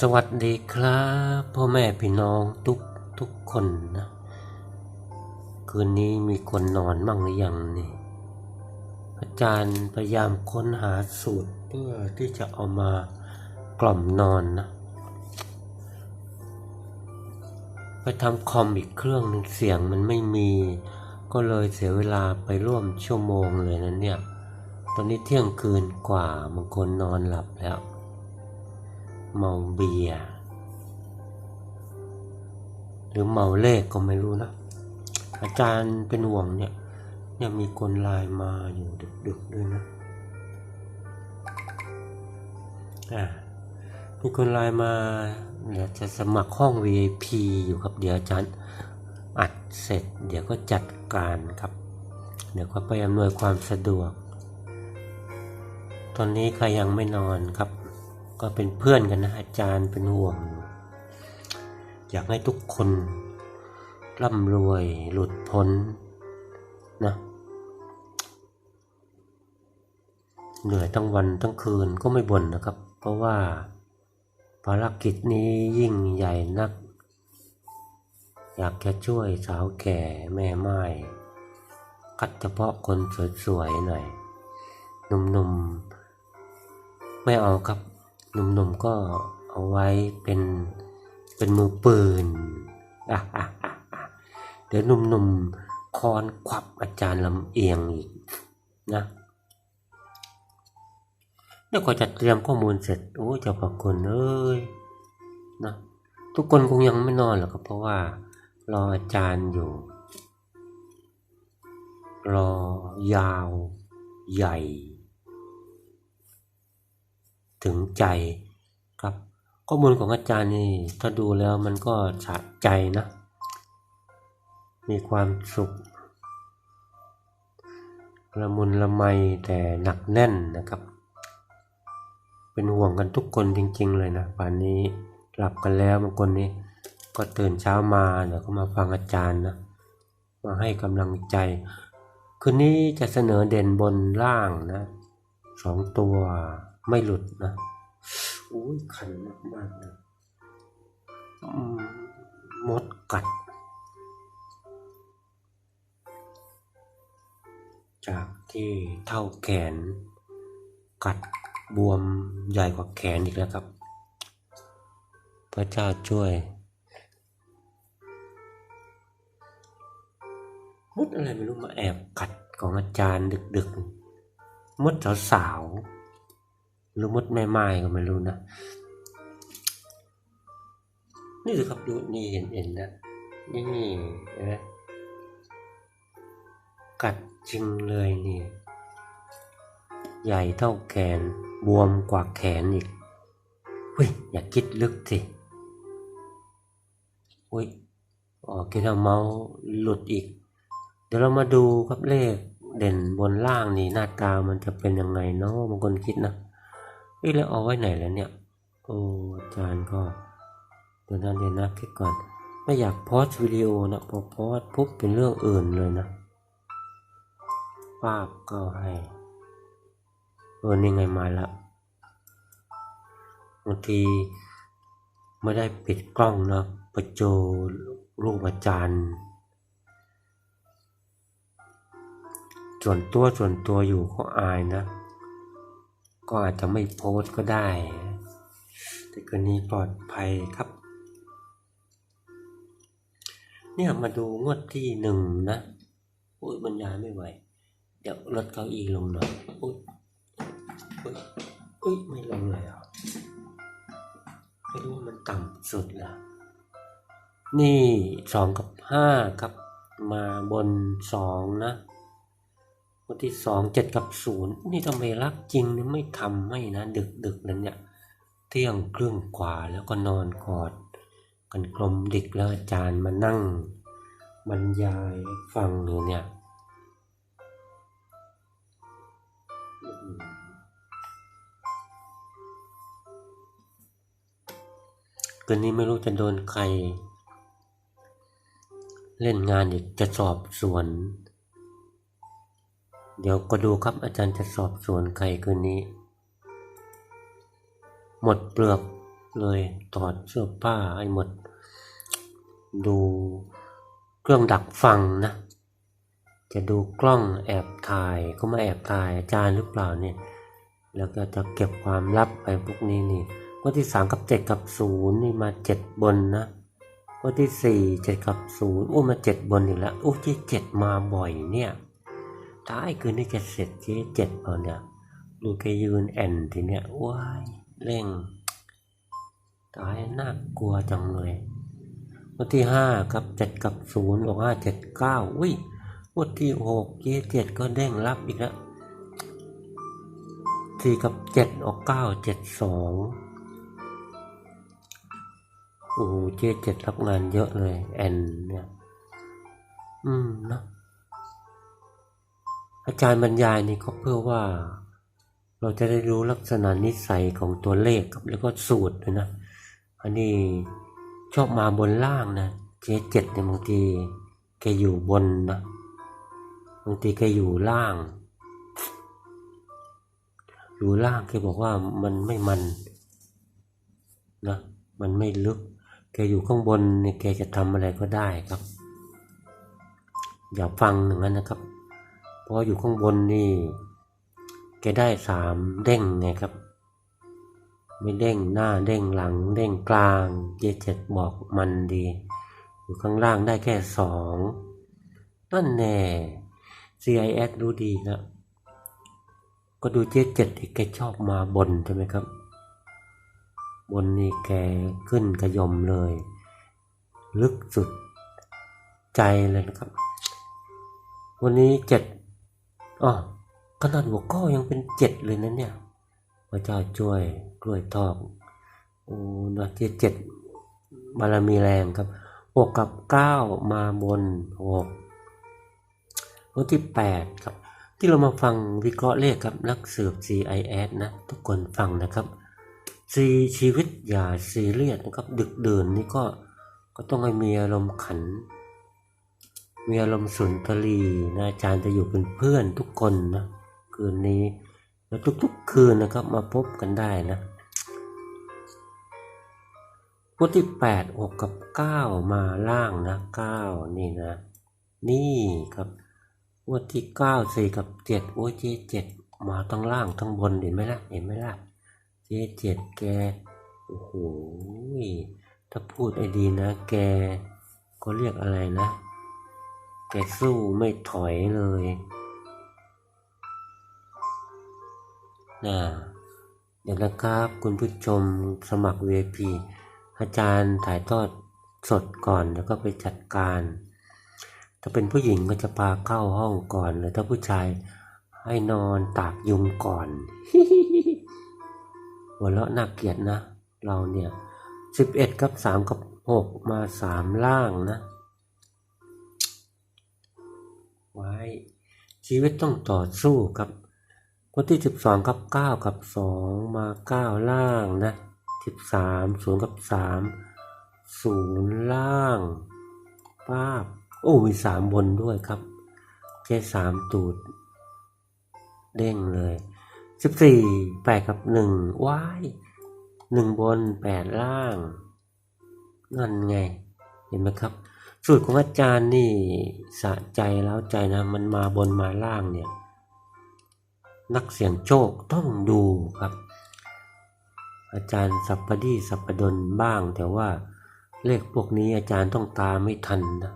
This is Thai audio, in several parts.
สวัสดีครับพ่อแม่พี่น้องทุกทุกคนนะ คืนนี้มีคนนอนมั่งหรือยังนี่อาจารย์พยายามค้นหาสูตรเพื่อที่จะเอามากล่อมนอนนะไปทำคอมอีกเครื่องหนึ่งเสียงมันไม่มี ก็เลยเสียเวลาไปร่วมชั่วโมงเลยนะเนี่ย ตอนนี้เที่ยงคืนกว่าบางคนนอนหลับแล้ว เมาเบียร์หรือเมาเลขก็ไม่รู้นะ อาจารย์เป็นห่วงเนี่ยเนี่ยมีคนไลน์มาอยู่ดึกๆด้วยนะอ่ามีคนไลน์มาเดี๋ยวจะสมัครห้อง VIP อยู่ครับเดี๋ยวอาจารย์อัดเสร็จ เดี๋ยวก็จัดการครับ เดี๋ยวก็ไปอำนวยความสะดวก ตอนนี้ใครยังไม่นอนครับ ก็เป็นเพื่อนกันนะอาจารย์เป็นห่วงอยู่อยากให้ทุกคนร่ำรวยหลุดพ้นนะเหนื่อยทั้งวันทั้งคืนก็ไม่บ่นนะครับ เพราะว่าภารกิจนี้ยิ่งใหญ่นัก อยากจะช่วยสาวแก่แม่ไม้คัดเฉพาะคนสวยๆหน่อยหนุ่มๆ ไม่เอาครับ หนุ่มๆก็เอาไว้เป็นเป็นมือปืนเดี๋ยวหนุ่มๆคอนควับอาจารย์ลำเอียงอีกนะเดี๋ยวก็จะเตรียมข้อมูลเสร็จ โอ้เจ้าพระคุณเอ้ยนะทุกคนคงยังไม่นอนหรอกครับเพราะว่ารออาจารย์อยู่ รอยาวใหญ่ ถึงใจครับ ข้อมูลของอาจารย์นี่ถ้าดูแล้วมันก็ฉะใจนะ มีความสุขละมุนละไมแต่หนักแน่นนะครับ เป็นห่วงกันทุกคนจริง ๆ เลยนะป่านนี้หลับกันแล้วบางคนนี่ก็ตื่นเช้ามาเดี๋ยวก็มาฟังอาจารย์นะมาให้กำลังใจ คืนนี้จะเสนอเด่นบนล่างนะสองตัว ไม่หลุดนะอุ้ยคันมากๆเลยมมดกัด จากที่เท่าแขน กัดบวมใหญ่กว่าแขนอีกแล้วครับ พระเจ้าช่วยมดอะไรไม่รู้มาแอบกัดของอาจารย์ดึกๆมดสาวๆ หรือมดแม่ไม้ก็ไม่รู้นะ นี่สิครับดูนี่เห็นเห็นนะนี่นไหมกัดจริงเลยนี่ ใหญ่เท่าแขน บวมกว่าแขนอีกเฮ้ยอย่าคิดลึกสิเฮ้ยอ๋อคิดว่าเมาส์หลุดอีก เดี๋ยวเรามาดูครับเลขเด่นบนล่างนี่หน้าตามันจะเป็นยังไงเนาะบางคนคิดนะ เอ้ยแล้วเอาไว้ไหนแล้วเนี่ย โอ้อาจารย์ก็เดี๋ยวนั้นเดี๋ยวนะคิดก่อน ไม่อยากโพสต์วิดีโอนะพอโพสปุ๊บเป็นเรื่องอื่นเลยนะภาพก็ให้เออนี่ไงมาละบางทีไม่ได้ปิดกล้องนะประโจรูปอาจารย์ส่วนตัวส่วนตัวอยู่ก็อายนะ ก็อาจจะไม่โพสก็ได้ แต่กรณีปลอดภัยครับ เนี่ยมาดูงวดที่หนึ่งนะอุ้ยบรรยายไม่ไหว เดี๋ยวลดเก้าอี้ลงหน่อยอุ้ยอุ้ยอุ้ยไม่ลงเลยอะไม่รู้ว่ามันต่ำสุดละนี่สองกับห้าครับมาบนสองนะ วันที่สองเจ็ดกับศูนย์นี่ทำไมรักจริงนี่ไม่ทำให้นะ ดึกดึกนั้นเนี่ยเที่ยงครึ่งกว่าแล้วก็นอนกอด กันกลมดิกแล้วอาจารย์มานั่ง บรรยายฟังอยู่เนี่ยอืมคืนนี้ไม่รู้จะโดนใคร เล่นงานอีกจะสอบสวน เดี๋ยวก็ดูครับอาจารย์จะสอบสวนใครคืนนี้ หมดเปลือกเลยถอดเสื้อผ้าให้หมด ดูเครื่องดักฟังนะ จะดูกล้องแอบถ่ายก็มาแอบถ่ายอาจารย์หรือเปล่าเนี่ย แล้วก็จะเก็บความลับไปพวกนี้นี่ข้อที่สามกับเจ็ดกับศูนย์นี่มาเจ็ดบนนะข้อที่สี่เจ็ดกับศูนย์โอ้มาเจ็ดบนอีกแล้วโอ้ที่เจ็ดมาบ่อยเนี่ย ท้ายคืนนี้จะเสร็จที่เจ็ดเปล่าเนี่ยดูแกยืนแอนทีเนี้ยว้ายเร่งตายน่ากลัวจังเลยข้อที่ห้ากับเจ็ดกับศูนย์บอกห้าเจ็ดเก้าอุ้ยข้อที่หกเจ็ดเจ็ดก็เด้งรับอีกแล้วสี่กับเจ็ดออกเก้าเจ็ดสองโอ้โหเจ๊เจ็ดรับงานเยอะเลยแอนเนี่ย อืมเนอะ อาจารย์บรรยายนี่ก็เพื่อว่า เราจะได้รู้ลักษณะนิสัยของตัวเลขครับแล้วก็สูตรด้วยนะ อันนี้ชอบมาบนล่างนะเจ๊เจ็ดเนี่ยบางทีแกอยู่บนนะบางทีแกอยู่ล่าง อยู่ล่างแกบอกว่ามันไม่มันนะมันไม่ลึก แกอยู่ข้างบนเนี่ยแกจะทำอะไรก็ได้ครับ อย่าฟังอย่างนั้นนะครับ พราะอยู่ข้างบนนี่แกได้สามเด้งไงครับ ไม่เด้งหน้าเด้งหลัง เด้งกลางเจเจ็ดบอกมันดี อยู่ข้างล่างได้แค่สองนั่นแน่ CIS รู้ดีนะก็ดูเจเจ็ดที่แกชอบมาบนใช่ไหมครับ บนนี่แกขึ้นกระยมเลย ลึกสุดใจเลยนะครับ วันนี้เจ็ด อ๋อขนาดหัวข้อยังเป็นเจ็ดเลยนะเนี่ยพระเจ้าช่วยกล้วยทอกโอ้นะเจ็ดเจ็ดบารมีแรงครับหกกับเก้ามาบนหกวันที่แปดครับ ที่เรามาฟังวิเคราะห์เลขครับนักสืบ CIS นะ ทุกคนฟังนะครับซีชีวิตอย่าซีเรียสนะครับ ดึกเดินนี่ก็ก็ต้องให้มีอารมณ์ขัน มีอารมณ์สุนทรีนะอาจารย์จะอยู่เป็นเพื่อนทุกคนนะคืนนี้แล้วทุกๆคืนนะครับมาพบกันได้นะวันที่แปดหกกับเก้ามาล่างนะเก้านี่นะ นี่ครับงวดที่เก้าสี่กับเจ็ดโอ้เจเจ็ดมาทั้งล่างทั้งบนเห็นไหมล่ะเห็นไหมล่ะเจเจ็ดแกโอ้โหถ้าพูดไอ้ดีนะ แกก็เรียกอะไรนะ สู้ไม่ถอยเลยนะเดี๋ยวนะครับ คุณผู้ชมสมัคร VIP อาจารย์ถ่ายทอดสดก่อนแล้วก็ไปจัดการ ถ้าเป็นผู้หญิงก็จะพาเข้าห้องก่อนหรือถ้าผู้ชายให้นอนตากยุงก่อนหัวเราะน่าเกลียดนะ เราเนี่ยสิบเอ็ดกับสามกับหกมาสามล่างนะ ชีวิตต้องต่อสู้ครับ คนที่สิบสองกับเก้ากับสองมาเก้าล่างนะสิบสามศูนย์กับสามศูนย์ล่างป้าบโอ้มีสามบนด้วยครับแค่สามตูด เด้งเลยสิบสี่แปดกับหนึ่งว้ายหนึ่งบนแปดล่าง นั่นไง เห็นไหมครับ สูตรของอาจารย์นี่สะใจแล้วใจนะมันมาบนมาล่างเนี่ยนักเสี่ยงโชคต้องดูครับ อาจารย์สัปปดีสัปปดนบ้าง แต่ว่าเลขพวกนี้อาจารย์ต้องตามไม่ทันนะ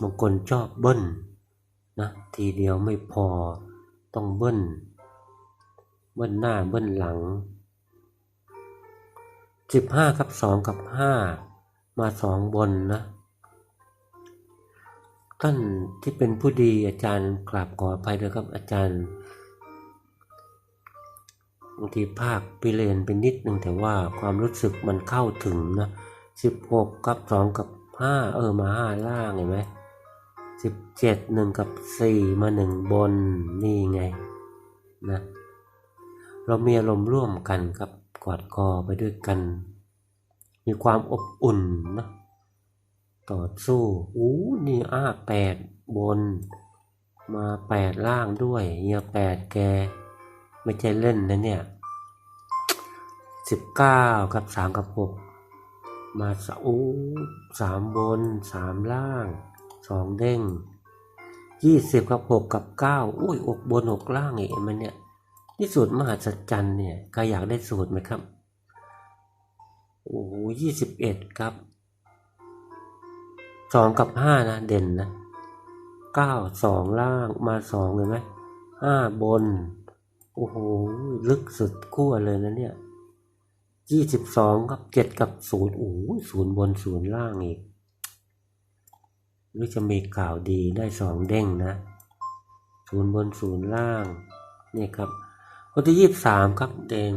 บางคนชอบเบิ้ลนะทีเดียวไม่พอต้องเบิ้ลเบิ้ลหน้าเบิ้ลหลังสิบห้ากับสองกับห้ามาสองบนนะ ท่านที่เป็นผู้ดีอาจารย์กราบขออภัยด้วยครับอาจารย์บางทีภาคพิเรนเป็นนิดนึงแต่ว่าความรู้สึกมันเข้าถึงนะสิบหกกับสองกับห้าเออมาห้าล่างเห็นไหมสิบเจ็ดหนึ่งกับสี่มาหนึ่งบนนี่ไงนะเรามีอารมณ์ร่วมกันครับกอดคอไปด้วยกัน มีความอบอุ่นนะ ต่อสู้อู้นี่อ้าแปดบน มาแปดล่างด้วยเฮียแปดแก ไม่ใช่เล่นนะเนี่ยสิบเก้ากับสามกับหกมาสอู้สามบนสามล่างสองเด้งยี่สิบกับหกกับเก้าอุ้ยอกบนอกล่างเองมันเนี่ยนี่สูตรมหัศจรรย์เนี่ยใครอยากได้สูตรไหมครับ โอ้โหยี่สิบเอ็ดครับ สองกับห้านะเด่นนะเก้าสองล่างมาสองเลยไหมห้าบน โอ้โห ลึกสุดขั้วเลยนะเนี่ยยี่สิบสองกับเจ็ดกับศูนย์โอ้โหศูนย์บนศูนย์ล่างอีกหรือจะมีข่าวดีได้สองเด้งนะศูนย์บนศูนย์ล่างนี่ครับวันที่ยี่สิบสามครับเด่น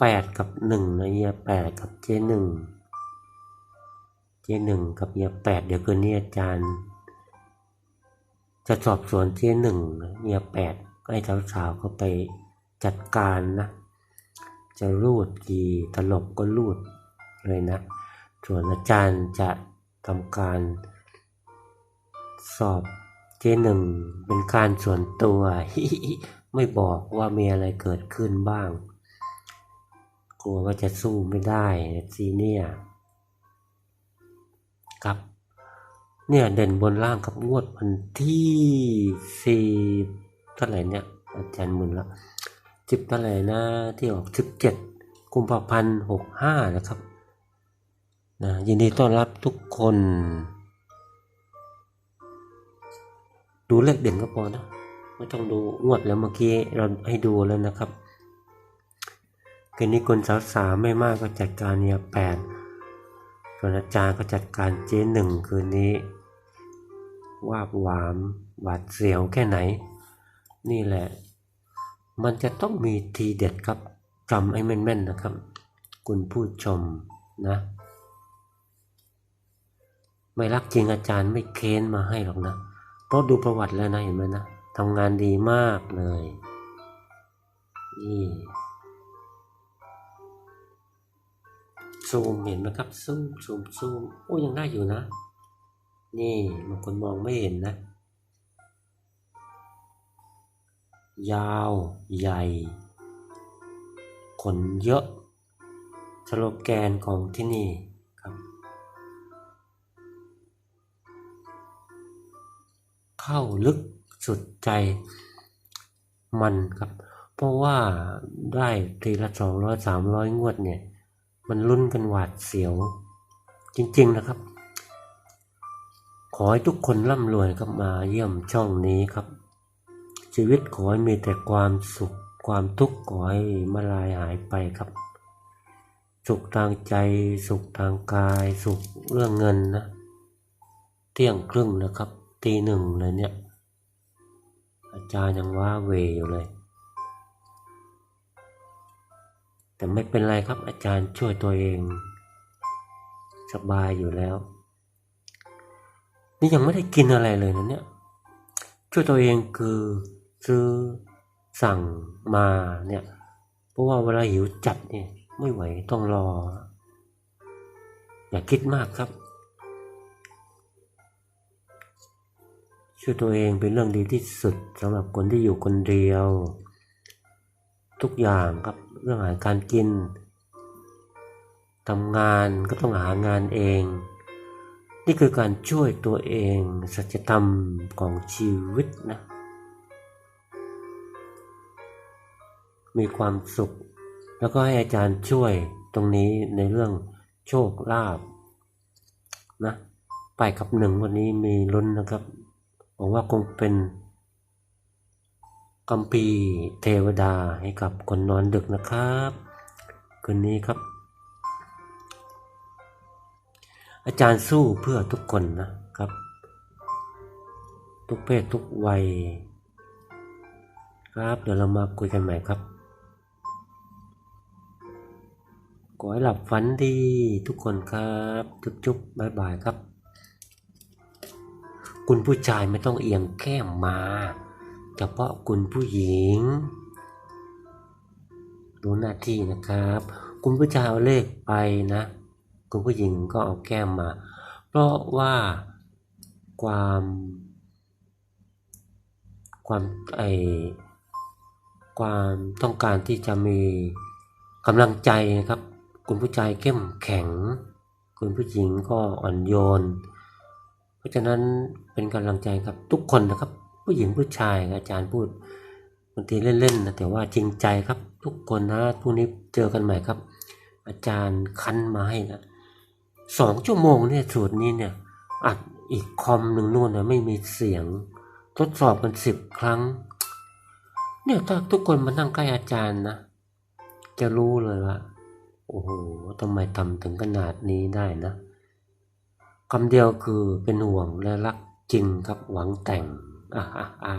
แปดกับหนึ่งนะเฮียแปดกับเจหนึ่ง เจหนึ่งกับเฮียแปดเดี๋ยวคืนนี้อาจารย์ จะสอบสวนเจหนึ่งเฮียแปดก็ให้สาวๆเขาไปจัดการนะ จะรูดกี่ตลบก็รูดเลยนะ ส่วนอาจารย์จะทำการสอบเจหนึ่งเป็นการส่วนตัว ไม่บอกว่ามีอะไรเกิดขึ้นบ้าง กลัวว่าจะสู้ไม่ได้ซีเนี่ย ครับ เนี่ยเด่นบนล่างกับงวดวันที่สี่เท่าไหร่เนี่ยอาจารย์มุนล้วสิบเท่าไหร่นะที่ออกสิบเจ็ดกุมภาพันธ์หกห้านะครับนะยินดีต้อนรับทุกคน ดูเลขเด่นก็พอนะไม่ต้องดูงวดแล้วเมื่อกี้เราให้ดูแล้วนะครับคืนนี้คนสาวสาไม่มากก็จัดการเนี่ยแปด ส่วนอาจารย์ก็จัดการเจ๊หนึ่งคืนนี้ว่าบหวามหวาดเสียวแค่ไหน นี่แหละ มันจะต้องมีทีเด็ดครับจำให้แม่นๆนะครับ คุณผู้ชมนะ ไม่รักจริงอาจารย์ไม่เค้นมาให้หรอกนะเพราะดูประวัติแล้วนะเห็นไหมนะทำงานดีมากเลยนี่ ซูมเห็นไหมครับซูมซูมซูมโอ้ยังได้อยู่นะ นี่บางคนมองไม่เห็นนะ ยาวใหญ่ขนเยอะสโลแกนของที่นี่ครับเข้าลึกสุดใจมันครับ เพราะว่าได้ทีละสองร้อยสามร้อยงวดเนี่ย มันลุ้นกันหวาดเสียว จริงๆนะครับ ขอให้ทุกคนร่ำรวยครับมาเยี่ยมช่องนี้ครับ ชีวิตขอให้มีแต่ความสุขความทุกข์ขอให้มาลายหายไปครับ สุขทางใจ สุขทางกาย สุขเรื่องเงินนะ เที่ยงครึ่งนะครับตีหนึ่งเลยเนี่ย อาจารย์ยังว่าเวอยู่เลย แต่ไม่เป็นไรครับอาจารย์ช่วยตัวเอง สบายอยู่แล้ว นี่ยังไม่ได้กินอะไรเลยนะเนี่ยช่วยตัวเองคือซื้อสั่งมาเนี่ย เพราะว่าเวลาหิวจัดเนี่ยไม่ไหวต้องรอ อย่าคิดมากครับ ช่วยตัวเองเป็นเรื่องดีที่สุดสำหรับคนที่อยู่คนเดียว ทุกอย่างครับเรื่องอาหารการกินทำงานก็ต้องหางานเอง นี่คือการช่วยตัวเองสัจธรรมของชีวิตนะ มีความสุข แล้วก็ให้อาจารย์ช่วยตรงนี้ในเรื่องโชคลาภนะไปกับหนึ่งวันนี้มีลุ้นนะครับหวังว่าคงเป็น กัมปีเทวดาให้กับคนนอนดึกนะครับ คืนนี้ครับ อาจารย์สู้เพื่อทุกคนนะครับ ทุกเพศทุกวัย ครับเดี๋ยวเรามาคุยกันใหม่ครับขอให้หลับฝันดีทุกคนครับจุ๊บๆบายบายครับ คุณผู้ชายไม่ต้องเอียงแก้มมา เฉพาะคุณผู้หญิงรู้หน้าที่นะครับ คุณผู้ชายเอาเลขไปนะ คุณผู้หญิงก็เอาแก้มมา เพราะว่าความความไอความต้องการที่จะมีกำลังใจนะครับ คุณผู้ชายเข้มแข็ง คุณผู้หญิงก็อ่อนโยน เพราะฉะนั้นเป็นกำลังใจครับทุกคนนะครับ ผู้หญิงผู้ชายอาจารย์พูดบางทีเล่นๆนะแต่ว่าจริงใจครับ ทุกคนนะพรุ่งนี้เจอกันใหม่ครับ อาจารย์คันมาให้นะสองชั่วโมงเนี่ยสูตรนี้เนี่ยอัดอีกคอมหนึ่งนู่นนะไม่มีเสียง ทดสอบกันสิบครั้ง เนี่ยถ้าทุกคนมานั่งใกล้อาจารย์นะ จะรู้เลยว่าโอ้โหทำไมทำถึงขนาดนี้ได้นะคำเดียวคือเป็นห่วงและรักจริงครับหวังแต่ง อ่าอ่า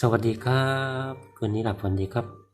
สวัสดีครับ คืนนี้หลับฝันดีครับ